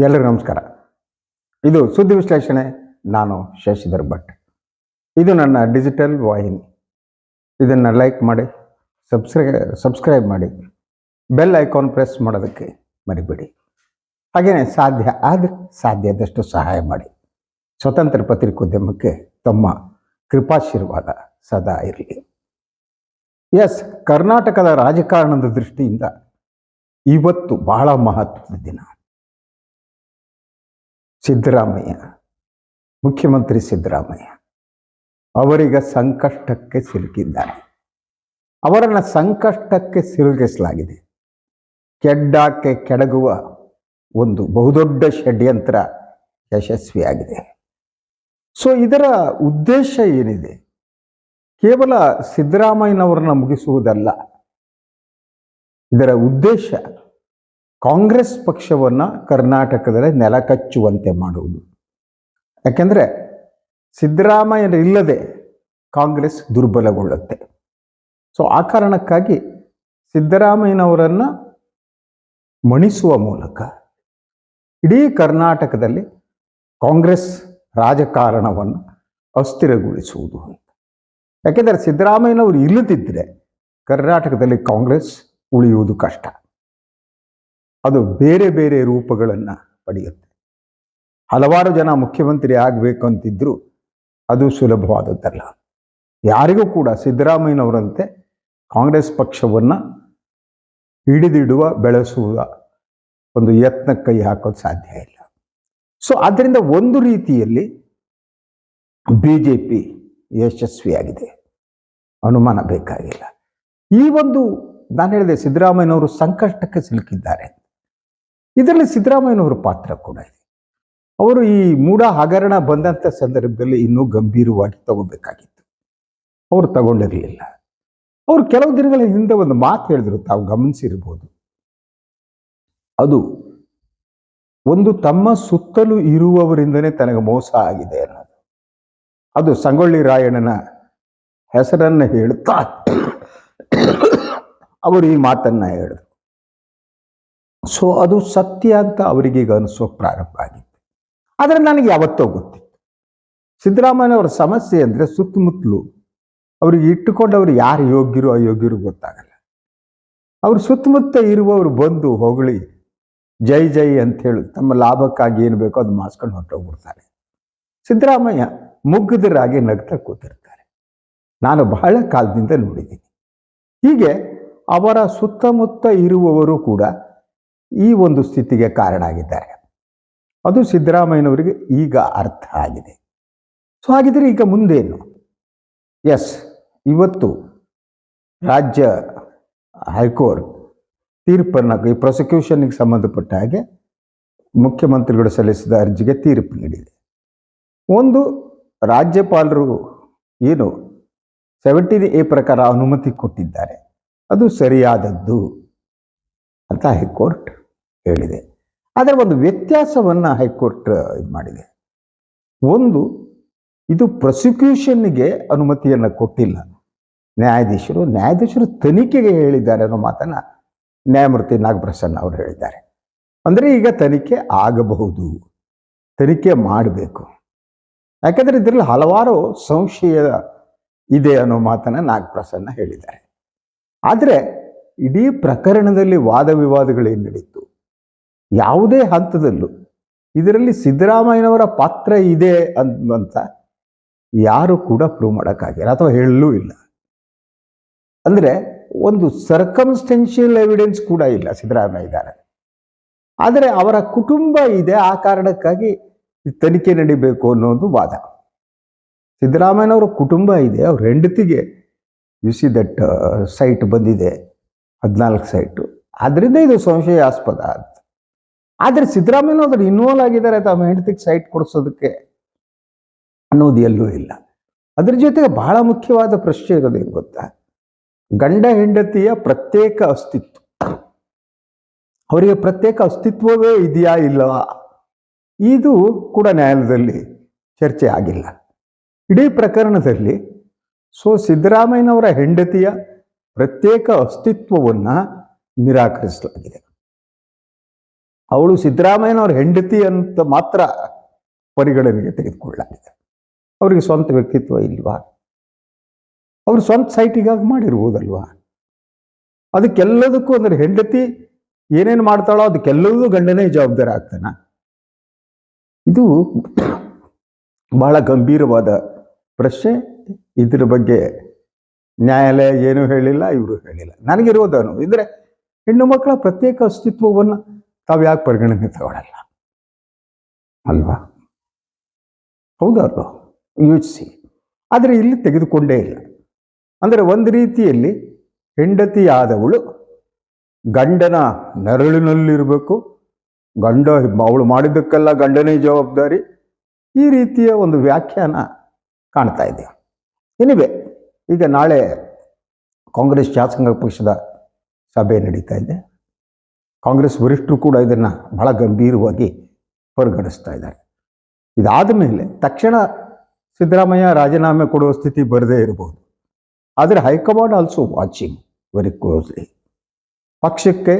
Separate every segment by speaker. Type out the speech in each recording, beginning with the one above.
Speaker 1: ಎಲ್ಲರಿಗೂ ನಮಸ್ಕಾರ. ಇದು ಸುದ್ದಿ ವಿಶ್ಲೇಷಣೆ, ನಾನು ಶಶಿಧರ್ ಭಟ್. ಇದು ನನ್ನ ಡಿಜಿಟಲ್ ವಾಹಿನಿ. ಇದನ್ನು ಲೈಕ್ ಮಾಡಿ, ಸಬ್ಸ್ಕ್ರೈ, ಸಬ್ಸ್ಕ್ರೈಬ್ ಮಾಡಿ, ಬೆಲ್ ಐಕಾನ್ ಪ್ರೆಸ್ ಮಾಡೋದಕ್ಕೆ ಮರಿಬೇಡಿ. ಹಾಗೆಯೇ ಸಾಧ್ಯ ಆದರೆ ಸಾಧ್ಯದಷ್ಟು ಸಹಾಯ ಮಾಡಿ. ಸ್ವತಂತ್ರ ಪತ್ರಿಕೋದ್ಯಮಕ್ಕೆ ತಮ್ಮ ಕೃಪಾಶೀರ್ವಾದ ಸದಾ ಇರಲಿ. ಎಸ್, ಕರ್ನಾಟಕದ ರಾಜಕಾರಣದ ದೃಷ್ಟಿಯಿಂದ ಇವತ್ತು ಬಹಳ ಮಹತ್ವದ ದಿನ. ಸಿದ್ದರಾಮಯ್ಯ, ಮುಖ್ಯಮಂತ್ರಿ ಸಿದ್ದರಾಮಯ್ಯ ಅವರಿಗೆ ಸಂಕಷ್ಟಕ್ಕೆ ಸಿಲುಕಿದ್ದಾರೆ. ಅವರನ್ನು ಸಂಕಷ್ಟಕ್ಕೆ ಸಿಲುಕಿಸಲಾಗಿದೆ. ಕೆಡ್ಡಾಕ್ಕೆ ಕೆಡಗುವ ಒಂದು ಬಹುದೊಡ್ಡ ಷಡ್ಯಂತ್ರ ಯಶಸ್ವಿಯಾಗಿದೆ. ಸೊ ಇದರ ಉದ್ದೇಶ ಏನಿದೆ? ಕೇವಲ ಸಿದ್ದರಾಮಯ್ಯನವರನ್ನ ಮುಗಿಸುವುದಲ್ಲ. ಇದರ ಉದ್ದೇಶ ಕಾಂಗ್ರೆಸ್ ಪಕ್ಷವನ್ನು ಕರ್ನಾಟಕದಲ್ಲಿ ನೆಲಕಚ್ಚುವಂತೆ ಮಾಡುವುದು. ಯಾಕೆಂದರೆ ಸಿದ್ದರಾಮಯ್ಯನಿಲ್ಲದೆ ಕಾಂಗ್ರೆಸ್ ದುರ್ಬಲಗೊಳ್ಳುತ್ತೆ. ಸೊ ಆ ಕಾರಣಕ್ಕಾಗಿ ಸಿದ್ದರಾಮಯ್ಯನವರನ್ನು ಮಣಿಸುವ ಮೂಲಕ ಇಡೀ ಕರ್ನಾಟಕದಲ್ಲಿ ಕಾಂಗ್ರೆಸ್ ರಾಜಕಾರಣವನ್ನು ಅಸ್ಥಿರಗೊಳಿಸುವುದು ಅಂತ. ಯಾಕೆಂದರೆ ಸಿದ್ದರಾಮಯ್ಯನವರು ಇಲ್ಲದಿದ್ದರೆ ಕರ್ನಾಟಕದಲ್ಲಿ ಕಾಂಗ್ರೆಸ್ ಉಳಿಯುವುದು ಕಷ್ಟ. ಅದು ಬೇರೆ ಬೇರೆ ರೂಪಗಳನ್ನು ಪಡೆಯುತ್ತೆ. ಹಲವಾರು ಜನ ಮುಖ್ಯಮಂತ್ರಿ ಆಗಬೇಕು ಅಂತಿದ್ರು ಅದು ಸುಲಭವಾದದ್ದಲ್ಲ. ಯಾರಿಗೂ ಕೂಡ ಸಿದ್ದರಾಮಯ್ಯನವರಂತೆ ಕಾಂಗ್ರೆಸ್ ಪಕ್ಷವನ್ನು ಹಿಡಿದಿಡುವ, ಬೆಳೆಸುವ ಒಂದು ಯತ್ನ ಕೈ ಹಾಕೋದು ಸಾಧ್ಯ ಇಲ್ಲ. ಸೊ ಆದ್ದರಿಂದ ಒಂದು ರೀತಿಯಲ್ಲಿ ಬಿ ಜೆ ಪಿ ಯಶಸ್ವಿಯಾಗಿದೆ. ಅನುಮಾನ ಬೇಕಾಗಿಲ್ಲ. ಈ ಒಂದು, ನಾನು ಹೇಳಿದೆ ಸಿದ್ದರಾಮಯ್ಯನವರು ಸಂಕಷ್ಟಕ್ಕೆ ಸಿಲುಕಿದ್ದಾರೆ. ಇದರಲ್ಲಿ ಸಿದ್ದರಾಮಯ್ಯನವರ ಪಾತ್ರ ಕೂಡ ಇದೆ. ಅವರು ಈ ಮೂಢ ಹಗರಣ ಬಂದಂಥ ಸಂದರ್ಭದಲ್ಲಿ ಇನ್ನೂ ಗಂಭೀರವಾಗಿ ತಗೋಬೇಕಾಗಿತ್ತು. ಅವರು ತಗೊಂಡಿರಲಿಲ್ಲ. ಅವರು ಕೆಲವು ದಿನಗಳ ಹಿಂದೆ ಒಂದು ಮಾತು ಹೇಳಿದ್ರು, ತಾವು ಗಮನಿಸಿರ್ಬೋದು ಅದು ಒಂದು ತಮ್ಮ ಸುತ್ತಲೂ ಇರುವವರಿಂದನೇ ತನಗೆ ಮೋಸ ಆಗಿದೆ ಅನ್ನೋದು. ಅದು ಸಂಗೊಳ್ಳಿ ರಾಯಣ್ಣನ ಹೆಸರನ್ನು ಹೇಳುತ್ತಾ, ಅವರು ಈ ಮಾತನ್ನ ಹೇಳಿದ್ರು. ಸೊ ಅದು ಸತ್ಯ ಅಂತ ಅವರಿಗೆ ಈಗ ಅನಿಸೋ ಪ್ರಾರಂಭ ಆಗಿತ್ತು. ಆದರೆ ನನಗೆ ಯಾವತ್ತೋ ಗೊತ್ತಿತ್ತು. ಸಿದ್ದರಾಮಯ್ಯವರ ಸಮಸ್ಯೆ ಅಂದರೆ ಸುತ್ತಮುತ್ತಲು ಅವ್ರಿಗೆ ಇಟ್ಟುಕೊಂಡವರು ಯಾರು ಯೋಗ್ಯರು ಅಯೋಗ್ಯರು ಗೊತ್ತಾಗಲ್ಲ. ಅವ್ರ ಸುತ್ತಮುತ್ತ ಇರುವವರು ಬಂದು ಹೊಗಳಿ, ಜೈ ಜೈ ಅಂತ ಹೇಳಿ ತಮ್ಮ ಲಾಭಕ್ಕಾಗಿ ಏನು ಬೇಕೋ ಅದು ಮಾಸ್ಕೊಂಡು ಹೊರಟೋಗ್ಬಿಡ್ತಾರೆ ಸಿದ್ದರಾಮಯ್ಯ ಮುಗ್ಗದರಾಗಿ ನಗ್ತಾ ಕೂತಿರ್ತಾರೆ. ನಾನು ಬಹಳ ಕಾಲದಿಂದ ನೋಡಿದ್ದೀನಿ. ಹೀಗೆ ಅವರ ಸುತ್ತಮುತ್ತ ಇರುವವರು ಕೂಡ ಈ ಒಂದು ಸ್ಥಿತಿಗೆ ಕಾರಣ ಆಗಿದ್ದಾರೆ. ಅದು ಸಿದ್ದರಾಮಯ್ಯನವರಿಗೆ ಈಗ ಅರ್ಥ ಆಗಿದೆ. ಸೊ ಹಾಗಿದ್ರೆ ಈಗ ಮುಂದೇನು? ಎಸ್ ಇವತ್ತು ರಾಜ್ಯ ಹೈಕೋರ್ಟ್ ತೀರ್ಪನ್ನು, ಈ ಪ್ರಾಸಿಕ್ಯೂಷನ್ಗೆ ಸಂಬಂಧಪಟ್ಟ ಹಾಗೆ ಮುಖ್ಯಮಂತ್ರಿಗಳು ಸಲ್ಲಿಸಿದ ಅರ್ಜಿಗೆ ತೀರ್ಪು ನೀಡಿದೆ. ಒಂದು, ರಾಜ್ಯಪಾಲರು ಏನು ಸೆವೆಂಟೀನ್ ಎ ಪ್ರಕಾರ ಅನುಮತಿ ಕೊಟ್ಟಿದ್ದಾರೆ. ಅದು ಸರಿಯಾದದ್ದು ಅಂತ ಹೈಕೋರ್ಟ್ ಹೇಳಿದೆ. ಆದರೆ ಒಂದು ವ್ಯತ್ಯಾಸವನ್ನು ಹೈಕೋರ್ಟ್ ಇದು ಮಾಡಿದೆ. ಒಂದು, ಇದು ಪ್ರಾಸಿಕ್ಯೂಷನ್ಗೆ ಅನುಮತಿಯನ್ನು ಕೊಟ್ಟಿಲ್ಲ. ನ್ಯಾಯಾಧೀಶರು ನ್ಯಾಯಾಧೀಶರು ತನಿಖೆಗೆ ಹೇಳಿದ್ದಾರೆ ಅನ್ನೋ ಮಾತನ್ನು ನ್ಯಾಯಮೂರ್ತಿ ನಾಗಪ್ರಸನ್ನ ಅವರು ಹೇಳಿದ್ದಾರೆ. ಅಂದರೆ ಈಗ ತನಿಖೆ ಆಗಬಹುದು. ತನಿಖೆ ಮಾಡಬೇಕು. ಯಾಕಂದರೆ ಇದರಲ್ಲಿ ಹಲವಾರು ಸಂಶಯ ಇದೆ ಅನ್ನೋ ಮಾತನ್ನು ನಾಗಪ್ರಸನ್ನ ಹೇಳಿದ್ದಾರೆ. ಆದರೆ ಇಡೀ ಪ್ರಕರಣದಲ್ಲಿ ವಾದ ವಿವಾದಗಳೇನು ನಡೀತು? ಯಾವುದೇ ಹಂತದಲ್ಲೂ ಇದರಲ್ಲಿ ಸಿದ್ದರಾಮಯ್ಯನವರ ಪಾತ್ರ ಇದೆ ಅಂತ ಯಾರು ಕೂಡ ಪ್ರೂವ್ ಮಾಡೋಕ್ಕಾಗಿಲ್ಲ ಅಥವಾ ಹೇಳಲೂ ಇಲ್ಲ. ಅಂದರೆ ಒಂದು ಸರ್ಕಮ್ಸ್ಟೆನ್ಷಿಯಲ್ ಎವಿಡೆನ್ಸ್ ಕೂಡ ಇಲ್ಲ ಸಿದ್ದರಾಮಯ್ಯ ಇದ್ದಾರೆ. ಆದರೆ ಅವರ ಕುಟುಂಬ ಇದೆ, ಆ ಕಾರಣಕ್ಕಾಗಿ ತನಿಖೆ ನಡಿಬೇಕು ಅನ್ನೋದು ವಾದ. ಸಿದ್ದರಾಮಯ್ಯನವರ ಕುಟುಂಬ ಇದೆ, ಅವ್ರ ಹೆಂಡತಿಗೆ ಯು ಸಿ ದಟ್ ಸೈಟ್ ಬಂದಿದೆ, ಹದಿನಾಲ್ಕು ಸೈಟು ಆದ್ದರಿಂದ ಇದು ಸಂಶಯಾಸ್ಪದ. ಆದರೆ ಸಿದ್ದರಾಮಯ್ಯನವರು ಇನ್ವಾಲ್ವ್ ಆಗಿದ್ದಾರೆ ತಮ್ಮ ಹೆಂಡತಿಗೆ ಸೈಟ್ ಕೊಡಿಸೋದಕ್ಕೆ ಅನ್ನೋದು ಎಲ್ಲೂ ಇಲ್ಲ. ಅದ್ರ ಜೊತೆಗೆ ಬಹಳ ಮುಖ್ಯವಾದ ಪ್ರಶ್ನೆ ಇರೋದು ಏನು ಗೊತ್ತಾ? ಗಂಡ ಹೆಂಡತಿಯ ಪ್ರತ್ಯೇಕ ಅಸ್ತಿತ್ವ. ಅವರಿಗೆ ಪ್ರತ್ಯೇಕ ಅಸ್ತಿತ್ವವೇ ಇದೆಯಾ ಇಲ್ಲವಾ ಇದು ಕೂಡ ನ್ಯಾಯಾಲಯದಲ್ಲಿ ಚರ್ಚೆ ಆಗಿಲ್ಲ. ಇಡೀ ಪ್ರಕರಣದಲ್ಲಿ ಸೊ ಸಿದ್ದರಾಮಯ್ಯನವರ ಹೆಂಡತಿಯ ಪ್ರತ್ಯೇಕ ಅಸ್ತಿತ್ವವನ್ನು ನಿರಾಕರಿಸಲಾಗಿದೆ. ಅವಳು ಸಿದ್ದರಾಮಯ್ಯನವ್ರ ಹೆಂಡತಿ ಅಂತ ಮಾತ್ರ ಪರಿಗಣನೆಗೆ ತೆಗೆದುಕೊಳ್ಳಲಾಗಿದೆ. ಅವರಿಗೆ ಸ್ವಂತ ವ್ಯಕ್ತಿತ್ವ ಇಲ್ವಾ? ಅವರು ಸ್ವಂತ ಸೈಟಿಗಾಗಿ ಮಾಡಿರ್ಬೋದಲ್ವಾ? ಅದಕ್ಕೆಲ್ಲದಕ್ಕೂ ಅಂದ್ರೆ ಹೆಂಡತಿ ಏನೇನು ಮಾಡ್ತಾಳೋ ಅದಕ್ಕೆಲ್ಲದೂ ಗಂಡನೇ ಜವಾಬ್ದಾರಿ ಆಗ್ತಾನ ಇದು ಬಹಳ ಗಂಭೀರವಾದ ಪ್ರಶ್ನೆ. ಇದ್ರ ಬಗ್ಗೆ ನ್ಯಾಯಾಲಯ ಏನೂ ಹೇಳಿಲ್ಲ, ಇವರು ಹೇಳಿಲ್ಲ. ನನಗಿರೋದನು ಇದ್ರೆ ಹೆಣ್ಣು ಮಕ್ಕಳ ಪ್ರತ್ಯೇಕ ಅಸ್ತಿತ್ವವನ್ನು ತಾವು ಯಾಕೆ ಪರಿಗಣನೆ ತಗೊಳ್ಳಲ್ಲ ಅಲ್ವಾ? ಹೌದಲ್ವ? ಯೋಚಿಸಿ. ಆದರೆ ಇಲ್ಲಿ ತೆಗೆದುಕೊಂಡೇ ಇಲ್ಲ. ಅಂದರೆ ಒಂದು ರೀತಿಯಲ್ಲಿ ಹೆಂಡತಿಯಾದವಳು ಗಂಡನ ನೆರಳಿನಲ್ಲಿರಬೇಕು. ಗಂಡ ಅವಳು ಮಾಡಿದ್ದಕ್ಕೆಲ್ಲ ಗಂಡನೇ ಜವಾಬ್ದಾರಿ. ಈ ರೀತಿಯ ಒಂದು ವ್ಯಾಖ್ಯಾನ ಕಾಣ್ತಾ ಇದೆ. ಎನಿವೆ, ಈಗ ನಾಳೆ ಕಾಂಗ್ರೆಸ್ ಶಾಸಕಾಂಗ ಪಕ್ಷದ ಸಭೆ ನಡೀತಾ ಇದೆ. ಕಾಂಗ್ರೆಸ್ ವರಿಷ್ಠರು ಕೂಡ ಇದನ್ನು ಬಹಳ ಗಂಭೀರವಾಗಿ ಹೊರಗಡಿಸ್ತಾ ಇದ್ದಾರೆ. ಇದಾದ ಮೇಲೆ ತಕ್ಷಣ ಸಿದ್ದರಾಮಯ್ಯ ರಾಜೀನಾಮೆ ಕೊಡುವ ಸ್ಥಿತಿ ಬರದೇ ಇರಬಹುದು. ಆದರೆ high command also watching very closely ಪಕ್ಷಕ್ಕೆ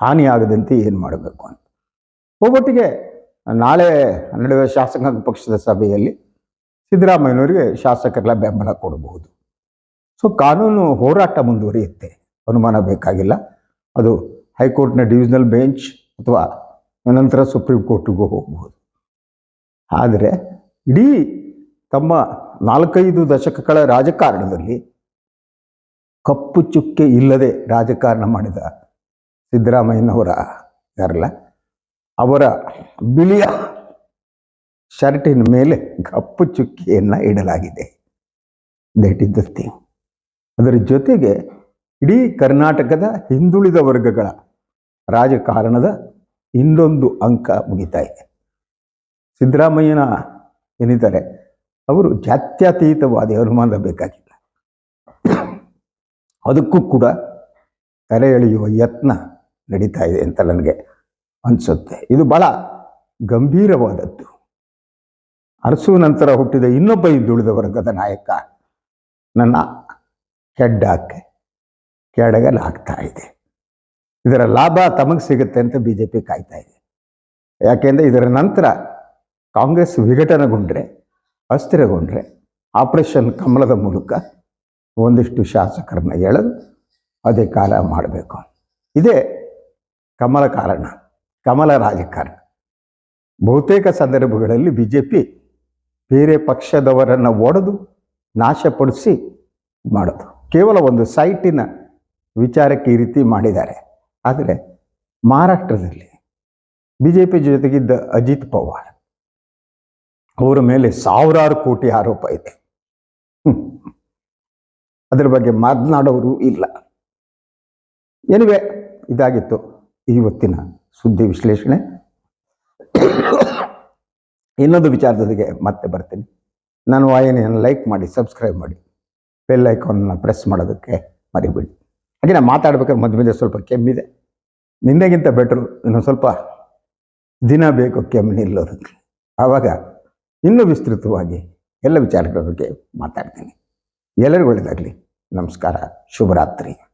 Speaker 1: ಹಾನಿಯಾಗದಂತೆ ಏನು ಮಾಡಬೇಕು ಅಂತ. ಒಬ್ಬೊಟ್ಟಿಗೆ ನಾಳೆ ನಡೆಯುವ ಶಾಸಕಾಂಗ ಪಕ್ಷದ ಸಭೆಯಲ್ಲಿ ಸಿದ್ದರಾಮಯ್ಯನವರಿಗೆ ಶಾಸಕರೆಲ್ಲ ಬೆಂಬಲ ಕೊಡಬಹುದು. ಸೊ ಕಾನೂನು ಹೋರಾಟ ಮುಂದುವರಿಯುತ್ತೆ. ಅನುಮಾನ ಬೇಕಾಗಿಲ್ಲ. ಅದು ಹೈಕೋರ್ಟ್ನ ಡಿವಿಷನಲ್ ಬೆಂಚ್ ಅಥವಾ ನಂತರ ಸುಪ್ರೀಂ ಕೋರ್ಟಿಗೂ ಹೋಗಬಹುದು ಆದರೆ ಇಡೀ ತಮ್ಮ ನಾಲ್ಕೈದು ದಶಕಗಳ ರಾಜಕಾರಣದಲ್ಲಿ ಕಪ್ಪು ಚುಕ್ಕೆ ಇಲ್ಲದೆ ರಾಜಕಾರಣ ಮಾಡಿದ ಸಿದ್ದರಾಮಯ್ಯನವರ ಯಾರಲ್ಲ, ಅವರ ಬಿಳಿಯ ಶರ್ಟಿನ ಮೇಲೆ ಕಪ್ಪು ಚುಕ್ಕಿಯನ್ನು ಇಡಲಾಗಿದೆ. ದಟ್ ಇಸ್ ದ ಥಿಂಗ್ ಅದರ ಜೊತೆಗೆ ಇಡೀ ಕರ್ನಾಟಕದ ಹಿಂದುಳಿದ ವರ್ಗಗಳ ರಾಜಕಾರಣದ ಇನ್ನೊಂದು ಅಂಕ ಮುಗಿತಾ ಇದೆ. ಸಿದ್ದರಾಮಯ್ಯನ ಏನಿದ್ದಾರೆ, ಅವರು ಜಾತ್ಯತೀತವಾದಿ ಅನುಮಾನ ಮಾಡಬೇಕಾಗಿಲ್ಲ ಅದಕ್ಕೂ ಕೂಡ ತಲೆ ಎಳೆಯುವ ಯತ್ನ ನಡೀತಾ ಇದೆ ಅಂತ ನನಗೆ ಅನಿಸುತ್ತೆ. ಇದು ಬಹಳ ಗಂಭೀರವಾದದ್ದು. ಅರಸು ನಂತರ ಹುಟ್ಟಿದ ಇನ್ನೊಬ್ಬ ಹಿಂದುಳಿದ ವರ್ಗದ ನಾಯಕ, ನನ್ನ ಕೆಡ್ಡಕ್ಕೆ ಕೆಡಗಲಾಗ್ತಾ ಇದೆ. ಇದರ ಲಾಭ ತಮಗೆ ಸಿಗುತ್ತೆ ಅಂತ ಬಿ ಜೆ ಪಿ ಕಾಯ್ತಾ ಇದೆ. ಯಾಕೆಂದರೆ ಇದರ ನಂತರ ಕಾಂಗ್ರೆಸ್ ವಿಘಟನೆಗೊಂಡ್ರೆ, ಅಸ್ಥಿರಗೊಂಡ್ರೆ, ಆಪರೇಷನ್ ಕಮಲದ ಮೂಲಕ ಒಂದಿಷ್ಟು ಶಾಸಕರನ್ನ ಎಳೆದು ಅದೇ ಕಾಲ ಮಾಡಬೇಕು. ಇದೇ ಕಮಲ ಕಾರಣ, ಕಮಲ ರಾಜಕಾರಣ. ಬಹುತೇಕ ಸಂದರ್ಭಗಳಲ್ಲಿ ಬಿ ಜೆ ಪಿ ಬೇರೆ ಪಕ್ಷದವರನ್ನು ಒಡೆದು ನಾಶಪಡಿಸಿ ಮಾಡೋದು. ಕೇವಲ ಒಂದು ಸೈಟಿನ ವಿಚಾರಕ್ಕೆ ಈ ರೀತಿ ಮಾಡಿದ್ದಾರೆ. ಆದರೆ ಮಹಾರಾಷ್ಟ್ರದಲ್ಲಿ ಬಿ ಜೆ ಪಿ ಜೊತೆಗಿದ್ದ ಅಜಿತ್ ಪವಾರ್ ಅವರ ಮೇಲೆ ಸಾವಿರಾರು ಕೋಟಿ ಆರೋಪ ಇದೆ. ಅದರ ಬಗ್ಗೆ ಮಾತನಾಡೋರು ಇಲ್ಲ. ಎನಿವೆ, ಇದಾಗಿತ್ತು ಇವತ್ತಿನ ಸುದ್ದಿ ವಿಶ್ಲೇಷಣೆ. ಇನ್ನೊಂದು ವಿಚಾರದೊಂದಿಗೆ ಮತ್ತೆ ಬರ್ತೀನಿ. ನಾನು ವಾಹಿನಿಯನ್ನು ಲೈಕ್ ಮಾಡಿ, ಸಬ್ಸ್ಕ್ರೈಬ್ ಮಾಡಿ. ಬೆಲ್ ಐಕಾನ್ನ ಪ್ರೆಸ್ ಮಾಡೋದಕ್ಕೆ ಮರಿಬೇಡಿ. ಹಾಗೆ ನಾನು ಮಾತಾಡ್ಬೇಕಾದ್ರೆ ಮಧ್ಯ ಮಧ್ಯೆ ಸ್ವಲ್ಪ ಕೆಮ್ಮಿದೆ. ನಿನ್ನೆಗಿಂತ ಬೆಟ್ರು ಇನ್ನೊಂದು ಸ್ವಲ್ಪ ದಿನ ಬೇಕು ಕೆಮ್ಮು ನಿಲ್ಲೋದಕ್ಕೆ ಆವಾಗ ಇನ್ನೂ ವಿಸ್ತೃತವಾಗಿ ಎಲ್ಲ ವಿಚಾರಗಳ ಬಗ್ಗೆ ಮಾತಾಡ್ತೀನಿ. ಎಲ್ಲರಿಗೂ ಒಳ್ಳೆಯದಾಗಲಿ ನಮಸ್ಕಾರ. ಶುಭರಾತ್ರಿ.